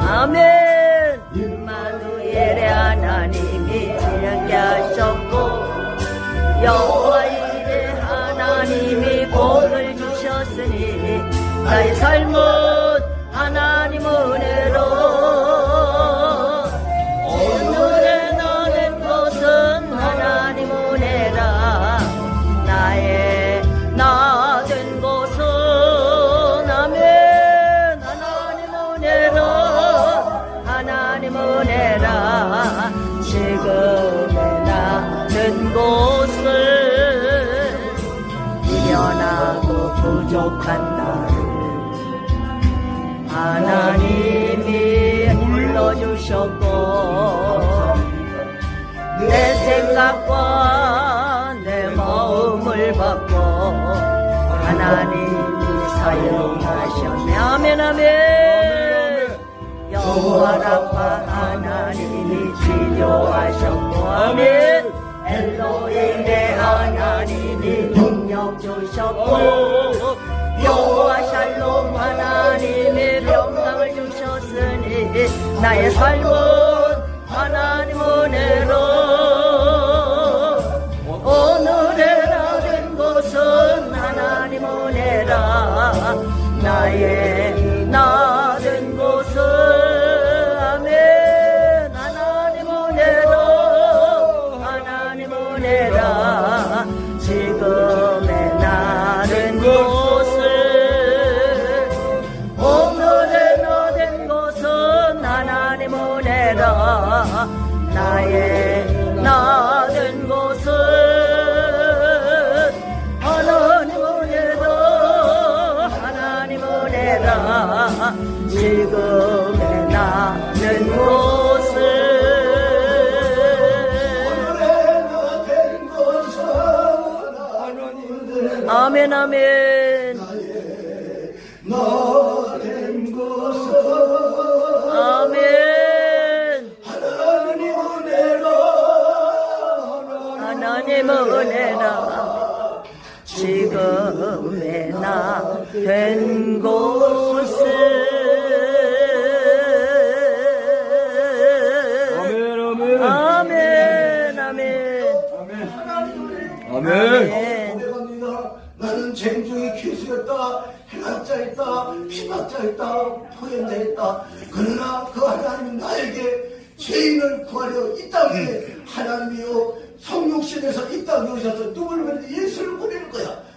아멘. 임마누엘의 하나님이 지혜롭게 하셨고 여호와 이제 하나님이 복을 주셨으니 나의 삶은 하나님 은혜로 지금의 나된 곳은 미련하고 부족한 나를 하나님이 불러주셨고 내 생각과 내 마음을 받고 하나님이 사용하셨네. 아멘 아멘. 여호와 라파 하셨고 아멘. 엘로힘의 하나님이 능력 주셨고 여호와 샬롬 하나님이 평강을 주셨으니 나의 삶은 하나님 은혜로 오늘의 나된 것은 하나님 은혜라 나의 나 나의 나된 것은 하나님 은혜로 하나님 은혜라 지금의 나는 곳은 아멘 아멘 나된 지금의 나 된 곳은 아멘 아멘. 아멘 아멘. 나는 쟁중의 기수였다 해가자였다 피박자였다 포현자였다. 그러나 그 하나님은 나에게 죄인을 구하려 이 땅에 하나님이요 성육신에서 이 땅에 오셔서 누구를 보내 예수를 거야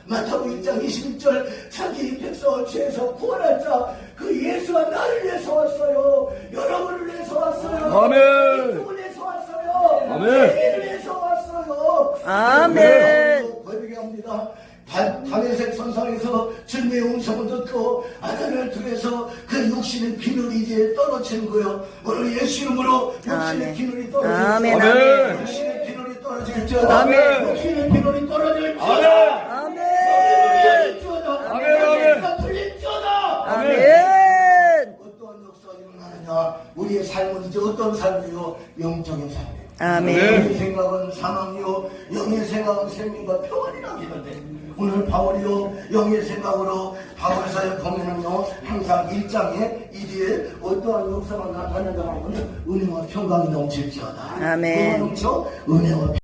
마태복 1장 21절 자기 백성을 죄에서 구원할 자그 예수가 나를 위해서 왔어요 여러분을 위해서 왔어요 아멘. 누구를 위해서 왔어요 아멘. 죄인을 위해서 왔어요 아멘 고백해 합니다. 다- 다메섹 선상에서 주님의 음성을 듣고 아담을 통해서 그 육신의 비늘이 이제 떨어지는 거예요. 오늘 예수 이름으로 육신의 아멘. 비늘이 때 아멘. 육신의 비늘이 떨어질지어다. 아멘. 육신의 비늘이 떨어질지어다. 아멘. 아멘 떨어질지어다. 아멘, 아멘. 다 풀릴지어다. 아멘 어떠한 역사가 일어나느냐? 우리의 삶은 이제 어떤 삶이요? 영적인 삶이에요. 아멘 영의 생각은 사망이요 영의 생각은 생명과 평안이라고 하는데 오늘 바울이요 영의 생각으로 바울사에 보면은요 항상 일장에 이 뒤에 어떠한 역사가 나타난다고 하면 은혜와 평강이 넘칠지어다 아멘. 넘쳐? 은혜와